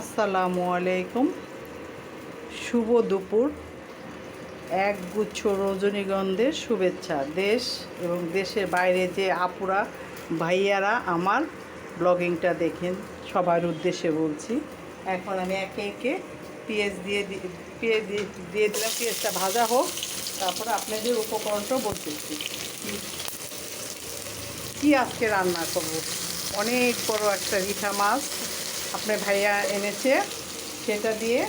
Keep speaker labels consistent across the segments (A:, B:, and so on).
A: আসসালামু আলাইকুম। শুভ দুপুর। এক গুচ্ছ রজনীগন্ধের শুভেচ্ছা। দেশ এবং দেশের বাইরে যে আপুরা, ভাইয়ারা আমার ব্লগিংটা দেখেন, সবার উদ্দেশ্যে বলছি। এখন আমি একে একে পেঁয়াজ দিয়ে পেঁয়াজ দিয়ে দিলাম, পেঁয়াজটা ভাজা হোক, তারপরে আপনাদের উপকরণটাও বলতেছি। কি আজকে রান্না করব? অনেক বড় একটা রিঠা মাছ আপনার ভাইয়া এনেছে, সেটা দিয়ে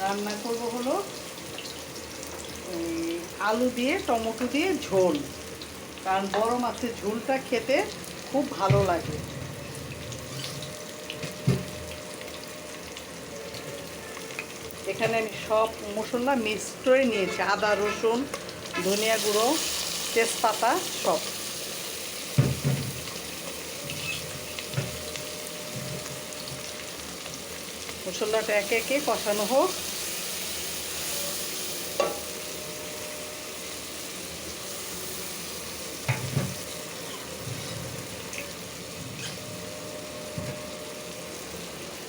A: রান্না করব হলো আলু দিয়ে, টমেটো দিয়ে ঝোল। কারণ বড় মাছের ঝোলটা খেতে খুব ভালো লাগে। এখানে আমি সব মশলা মিক্স করে নিয়েছি, আদা, রসুন, ধনিয়া গুঁড়ো, তেজপাতা সব। মশলাটা একে একে কষানো হোক।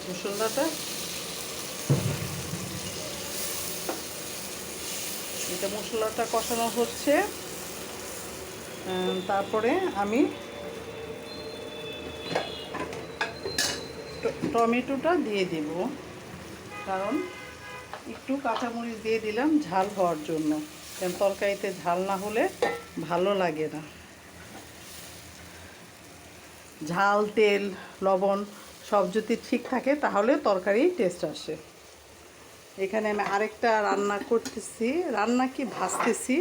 A: মশলাটা এটা মশলাটা কষানো হচ্ছে। তারপরে আমি টমেটোটা দিয়ে দেব। কারণ একটু কাঁচামরিচ দিয়ে দিলাম, ঝাল হওয়ার জন্য। কারণ তরকারিতে ঝাল না হলে ভালো লাগে না। ঝাল, তেল, লবণ সব যদি ঠিক থাকে, তাহলে তরকারি টেস্ট আসে। এখানে আমি আরেকটা রান্না করতেছি। রান্না কি ভাজতেছি,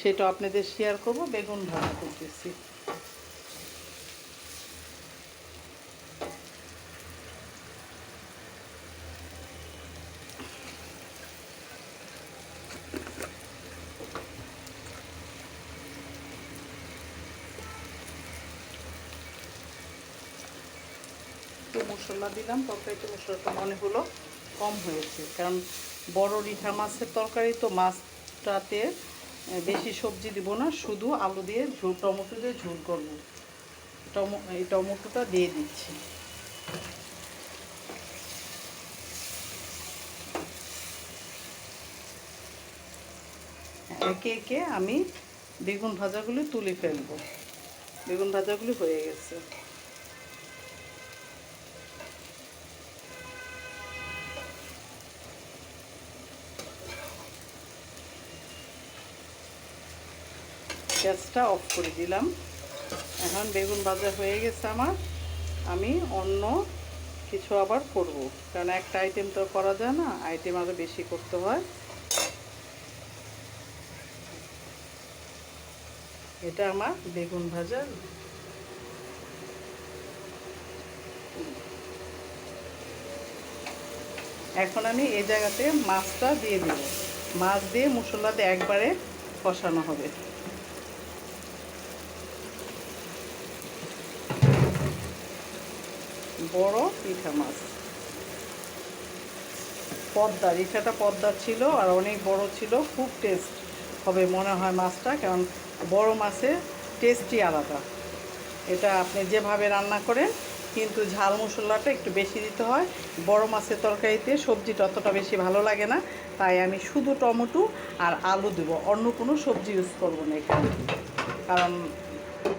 A: সেটা আপনাদের শেয়ার করব। বেগুন ভাজা করতেছি একটু মশলা দিলাম, তরকারিতে মশলাটা মনে হলো কম হয়েছে। কারণ বড় রিঠা মাছের তরকারি তো মাছটাতে বেশি সবজি দিব না, শুধু আলু দিয়ে ঝোল, টমেটো দিয়ে ঝোল করব। টমো, এই টমেটোটা দিয়ে দিচ্ছি। একে একে আমি বেগুন ভাজাগুলি তুলে ফেলব। বেগুন ভাজাগুলি হয়ে গেছে। গ্যাসটা অফ করে দিলাম। এখন বেগুন ভাজা হয়ে গেছে আমার। আমি অন্য কিছু আবার করব। কারণ একটা আইটেম তো করা যায় না আইটেম আরও বেশি করতে হয়। এটা আমার বেগুন ভাজা। এখন আমি এই জায়গাতে মাছটা দিয়ে দেব। মাছ দিয়ে মশলা দিয়ে একবারে কষানো হবে। বড় রিঠা মাছ। পদ্মা, রিঠাটা পদ্মা ছিল আর অনেক বড় ছিল, খুব টেস্ট হবে মনে হয় মাছটা, কারণ বড় মাছের টেস্টই আলাদা। এটা আপনি যেভাবে রান্না করেন, কিন্তু ঝাল মশলাটা একটু বেশি দিতে হয়। বড় মাছের তরকারিতে সবজিটা অতটা বেশি ভালো লাগে না, তাই আমি শুধু টমেটো আর আলু দেব। অন্য কোনো সবজি ইউজ করব না এখানে, কারণ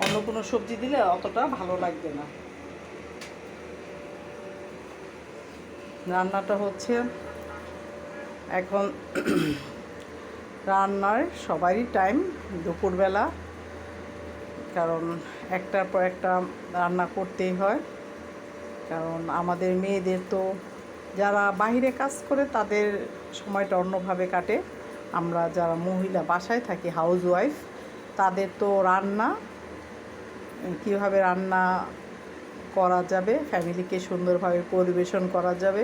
A: অন্য কোনো সবজি দিলে অতটা ভালো লাগবে না। রান্নাটা হচ্ছে এখন রান্নার সবারই টাইম দুপুরবেলা, কারণ একটার পর একটা রান্না করতেই হয়। কারণ আমাদের মেয়েদের তো যারা বাইরে কাজ করে তাদের সময়টা অন্যভাবে কাটে। আমরা যারা মহিলা বাসায় থাকি হাউস ওয়াইফ তাদের তো রান্না, কীভাবে রান্না করা যাবে ফ্যামিলিকে সুন্দরভাবে পরিবেশন করা যাবে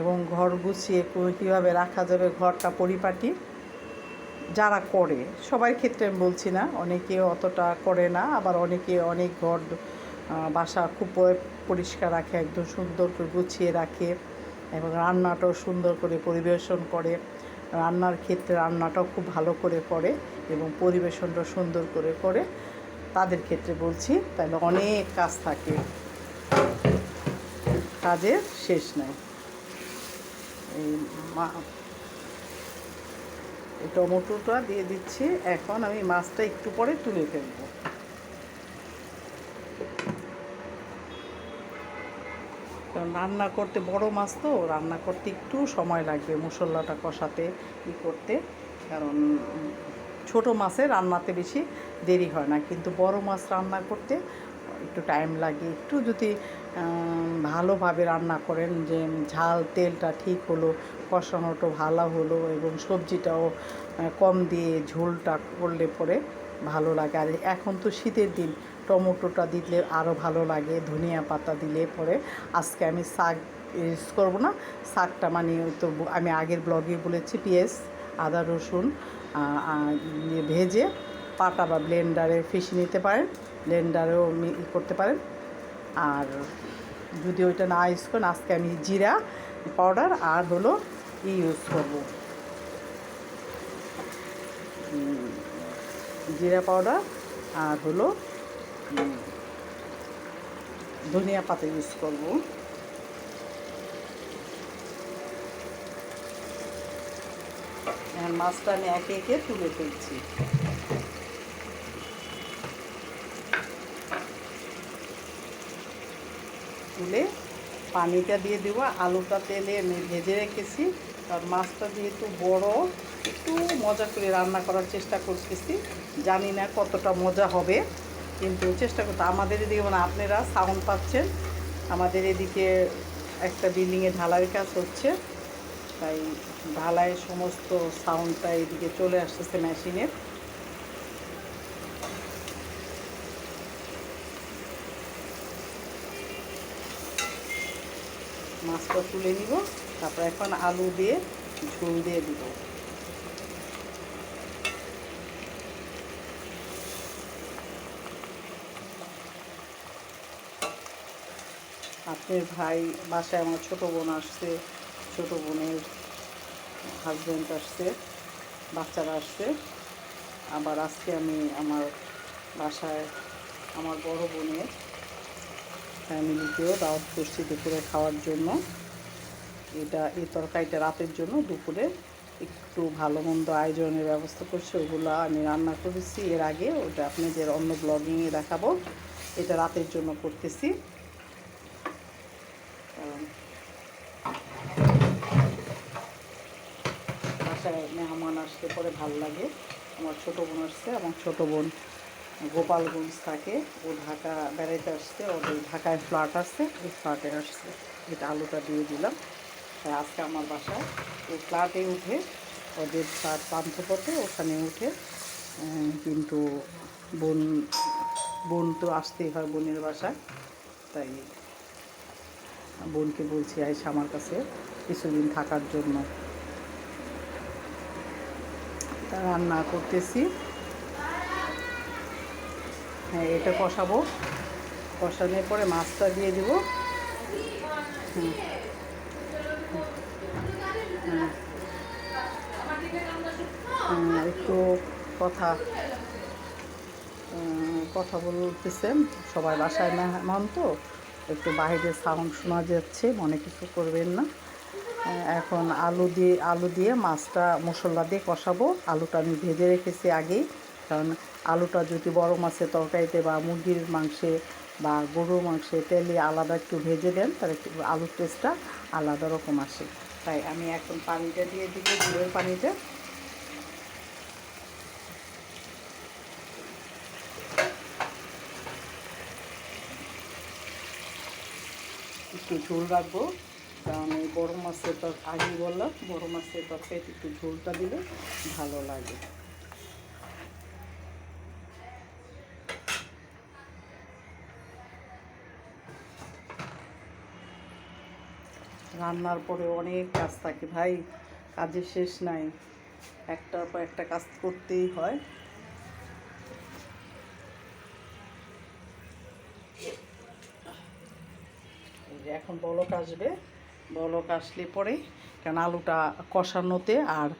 A: এবং ঘর গুছিয়ে কীভাবে রাখা যাবে, ঘরটা পরিপাটি যারা করে, সবার ক্ষেত্রে আমি বলছি না, অনেকে অতটা করে না, আবার অনেকে অনেক ঘর বাসা খুব পরিষ্কার রাখে, একদম সুন্দর করে গুছিয়ে রাখে এবং রান্নাটাও সুন্দর করে পরিবেশন করে। রান্নার ক্ষেত্রে রান্নাটাও খুব ভালো করে করে এবং পরিবেশনটা সুন্দর করে করে তাদের ক্ষেত্রে বলছি, তাহলে অনেক কাজ থাকে। কাজের শেষ নাই। এই মা, এই টমেটোটা দিয়ে দিচ্ছি। এখন আমি মাছটা একটু পরে তুলে ফেলব। কারণ রান্না করতে বড় মাছ তো, রান্না করতে একটু সময় লাগবে মশলাটা কষাতে, ই করতে। কারণ ছোট মাছে রান্নাতে বেশি দেরি হয় না। কিন্তু বড় মাছ রান্না করতে একটু টাইম লাগে। একটু যদি ভালোভাবে রান্না করেন যে ঝাল তেলটা ঠিক হলো, কষানোটা ভালো হলো এবং সবজিটাও কম দিয়ে ঝোলটা করলে পরে ভালো লাগে। আর এখন তো শীতের দিন, টমেটোটা দিলে আরও ভালো লাগে, ধনিয়া পাতা দিলে পরে। আজকে আমি শাক ইউজ করব না, শাকটা মানে তো আমি আগের ব্লগে বলেছি পেঁয়াজ, আদা, রসুন দিয়ে ভেজে পাটা বা ব্লেন্ডারে ফেসে নিতে পারেন ব্লেন্ডারেও করতে পারেন। আর যদি ওইটা না ইউজ করেন, আজকে আমি জিরা পাউডার আর হলো ই ইউজ করব। জিরা পাউডার আর হলো ধনিয়া পাতা ইউজ করব। মাছটা আমি একে একে তুলে ফেলছি। তুলে পানিটা দিয়ে দেবো, আলুটা তেলে ভেজে রেখেছি। আর মাছটা যেহেতু বড়, একটু মজা করে রান্না করার চেষ্টা করতেছি। জানি না কতটা মজা হবে, কিন্তু চেষ্টা করতে আমাদের এদিকে মানে আপনারা সাউন্ড পাচ্ছেন। আমাদের এদিকে একটা বিল্ডিংয়ে ঢালাইয়ের কাজ হচ্ছে, তাই ঢালাইয়ের সমস্ত সাউন্ডটা এদিকে চলে আসতেছে মেশিনের মাছটা তুলে নিব, তারপর এখন আলু দিয়ে ঝোল দিয়ে দিব। আপনার ভাই বাসায় আমার ছোটো বোন আসছে, ছোটো বোনের হাজব্যান্ড আসছে, বাচ্চারা আসছে। আবার আজকে আমি আমার বাসায় আমার বড় বোনের ফ্যামিলিকেও দাওয়াত করছি দুপুরে খাওয়ার জন্য। এটা এই তরকারিটা রাতের জন্য, দুপুরে একটু ভালো মন্দ আয়োজনের ব্যবস্থা করছি, ওগুলো আমি রান্না করেছি। এর আগে ওটা আপনাদের অন্য ব্লগিংয়ে দেখাবো। এটা রাতের জন্য করতেছি। বাসায় মেহমান আসতে পরে ভালো লাগে। আমার ছোটো বোন আসছে, আমার ছোটো বোন গোপালগঞ্জ থাকে। ও ঢাকা বেড়াইতে আসছে। ওদের ঢাকায় ফ্ল্যাট আসছে ওই ফ্ল্যাটে আসছে। এটা আলুটা দিয়ে দিলাম। তাই আজকে আমার বাসায় ওই ফ্ল্যাটে উঠে ওদের ফ্ল্যাট পান্থপথে ওখানে উঠে কিন্তু বোন বোন তো আসতেই হয় বোনের বাসায়। তাই বোনকে বলছি, আইসা আমার কাছে কিছুদিন থাকার জন্য। রান্না করতেছি। হ্যাঁ এটা কষাবো। কষানোর পরে মাছটা দিয়ে দিব। একটু কথা কথা বলতেছেন সবাই বাসায় মেহমান তো, একটু বাইরে সাউন্ড শোনা যাচ্ছে, মনে কিছু করবেন না। এখন আলু দিয়ে আলু দিয়ে মাছটা মশলা দিয়ে কষাবো। আলুটা আমি ভেজে রেখেছি আগেই। কারণ আলুটা যদি বড় মাছের তরকারিতে বা মুরগির মাংসে বা গরুর মাংসে তেলে আলাদা একটু ভেজে দেন, তাহলে একটু আলুর টেস্টটা আলাদা রকম আসে। তাই আমি এখন পানিটা দিয়ে দিব ঝোলের পানিটা। একটু ঝোল রাখব, কারণ এই বড়ো মাছের তর আগেই বললাম বড়ো মাছের তরকারিতে একটু ঝোলটা দিলে ভালো লাগে। রান্নার পরে অনেক কাজ থাকে ভাই, কাজের শেষ নাই। একটার পর একটা কাজ করতেই হয়। এখন বলক আসবে। বলক আসলে পরে, কারণ আলুটা কষানোতে আর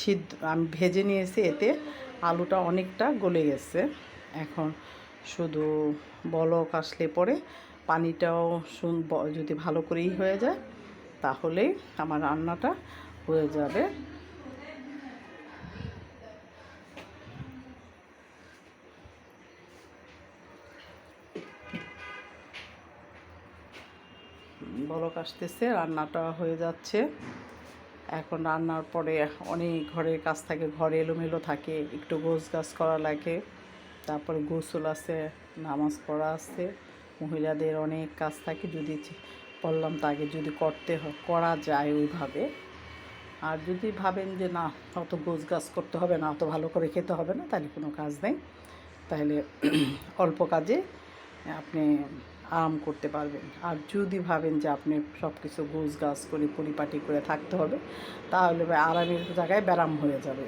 A: সিদ্ধ, আমি ভেজে নিয়েছি এতে, আলুটা অনেকটা গলে গেছে। এখন শুধু বলক আসলে পরে পানিটাও শুন যদি ভালো করেই হয়ে যায় তাহলেই আমার রান্নাটা হয়ে যাবে। বলক আসতেছে, রান্নাটা হয়ে যাচ্ছে। এখন রান্নার পরে অনেক ঘরের কাজ থাকে, ঘরে এলোমেলো থাকে, একটু গোছ গাছ করা লাগে, তারপর গোসল আছে, নামাজ পড়া আছে। মহিলাদের অনেক কাজ থাকে যদি বললাম তাকে যদি করতে করা যায় ওইভাবে। আর যদি ভাবেন যে না, অত গোছ গাছ করতে হবে না, অত ভালো করে খেতে হবে না, তাহলে কোনো কাজ নেই। তাহলে অল্প কাজে আপনি আরাম করতে পারবেন। আর যদি ভাবেন যে আপনি সব কিছু গোছ গাছ করে পরিপাটি করে থাকতে হবে, তাহলে আরামের জায়গায় ব্যারাম হয়ে যাবে।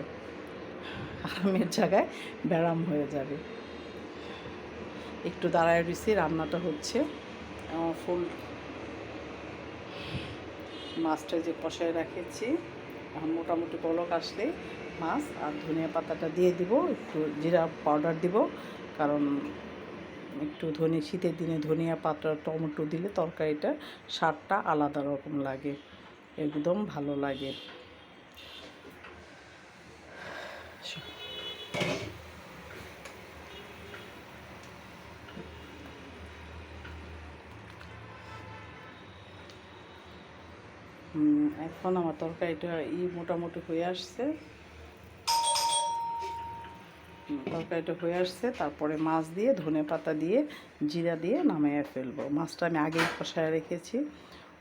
A: আরামের জায়গায় ব্যারাম হয়ে যাবে। একটু দাঁড়ায় রয়েছি রান্নাটা হচ্ছে। ফুল মাছটা যে কষায় রেখেছি, এখন মোটামুটি বলক আসলে মাছ, আর ধনিয়া পাতাটা দিয়ে দিব, একটু জিরা পাউডার দিব, কারণ একটু ধনে, শীতের দিনে ধনিয়া পাতা, টমেটো দিলে তরকারিটা স্বাদটা আলাদা রকম লাগে, একদম ভালো লাগে। এখন আমার তরকারিটা ই মোটামুটি হয়ে আসছে। তরকারিটা হয়ে আসছে, তারপরে মাছ দিয়ে, ধনে পাতা দিয়ে, জিরা দিয়ে নামিয়ে ফেলব। মাছটা আমি আগেই কষায় রেখেছি,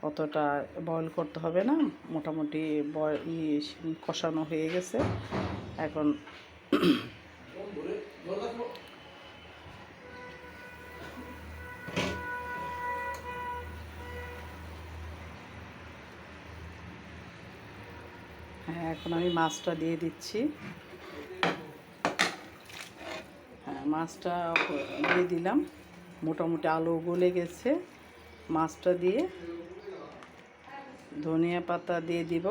A: অতটা বয়েল করতে হবে না, মোটামুটি বয় কষানো হয়ে গেছে। এখন হ্যাঁ এখন আমি মাছটা দিয়ে দিচ্ছি। হ্যাঁ মাছটা দিয়ে দিলাম। মোটামুটি আলু গলে গেছে। মাছটা দিয়ে ধনিয়া পাতা দিয়ে দিব।